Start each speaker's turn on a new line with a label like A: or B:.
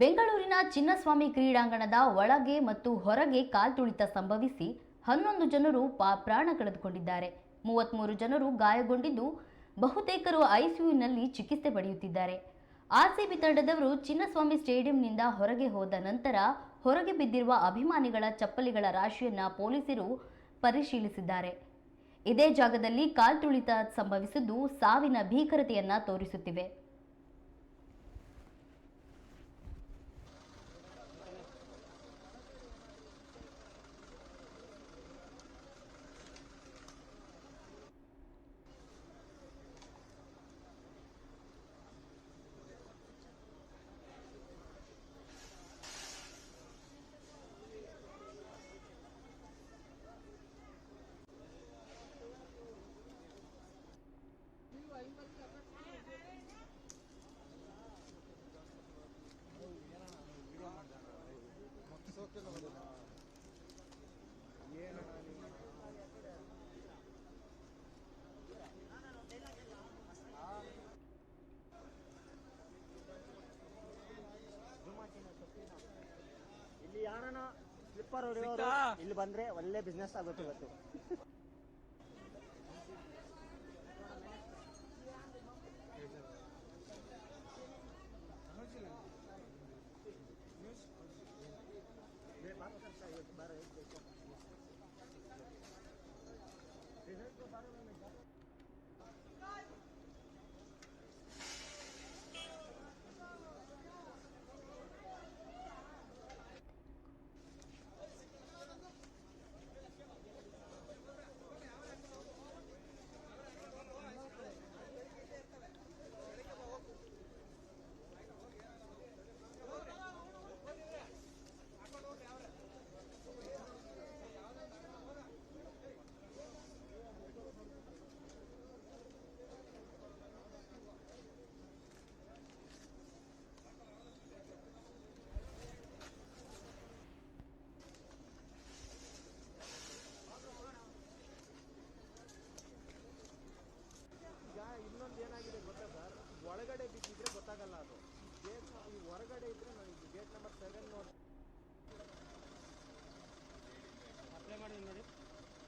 A: ಬೆಂಗಳೂರಿನ ಚಿನ್ನಸ್ವಾಮಿ ಕ್ರೀಡಾಂಗಣದ ಒಳಗೆ ಮತ್ತು ಹೊರಗೆ ಕಾಲ್ತುಳಿತ ಸಂಭವಿಸಿ ಹನ್ನೊಂದು ಜನರು ಪ್ರಾಣ ಕಳೆದುಕೊಂಡಿದ್ದಾರೆ. ಮೂವತ್ಮೂರು ಜನರು ಗಾಯಗೊಂಡಿದ್ದು ಬಹುತೇಕರು ಐಸಿಯುನಲ್ಲಿ ಚಿಕಿತ್ಸೆ ಪಡೆಯುತ್ತಿದ್ದಾರೆ. ಆರ್ಸಿಬಿ ತಂಡದವರು ಚಿನ್ನಸ್ವಾಮಿ ಸ್ಟೇಡಿಯಂನಿಂದ ಹೊರಗೆ ಹೋದ ನಂತರ ಹೊರಗೆ ಬಿದ್ದಿರುವ ಅಭಿಮಾನಿಗಳ ಚಪ್ಪಲಿಗಳ ರಾಶಿಯನ್ನು ಪೊಲೀಸರು ಪರಿಶೀಲಿಸಿದ್ದಾರೆ. ಇದೇ ಜಾಗದಲ್ಲಿ ಕಾಲ್ತುಳಿತ ಸಂಭವಿಸಿದ್ದು ಸಾವಿನ ಭೀಕರತೆಯನ್ನ ತೋರಿಸುತ್ತಿವೆ.
B: ಯಾರನ ಸ್ಲಿಪ್ಪರ್ ಹೊಡೆಯೋರು ಇಲ್ಲಿ ಬಂದ್ರೆ ಒಳ್ಳೆ ಬಿಸ್ನೆಸ್ ಆಗುತ್ತೆ ಇವತ್ತು.
C: ಈಗ ಹೊರಗಡೆ ಇದ್ರೆ ನನಗೆ ಗೇಟ್ ನಂಬರ್ ಸೆವೆನ್
B: ನೋಡಿ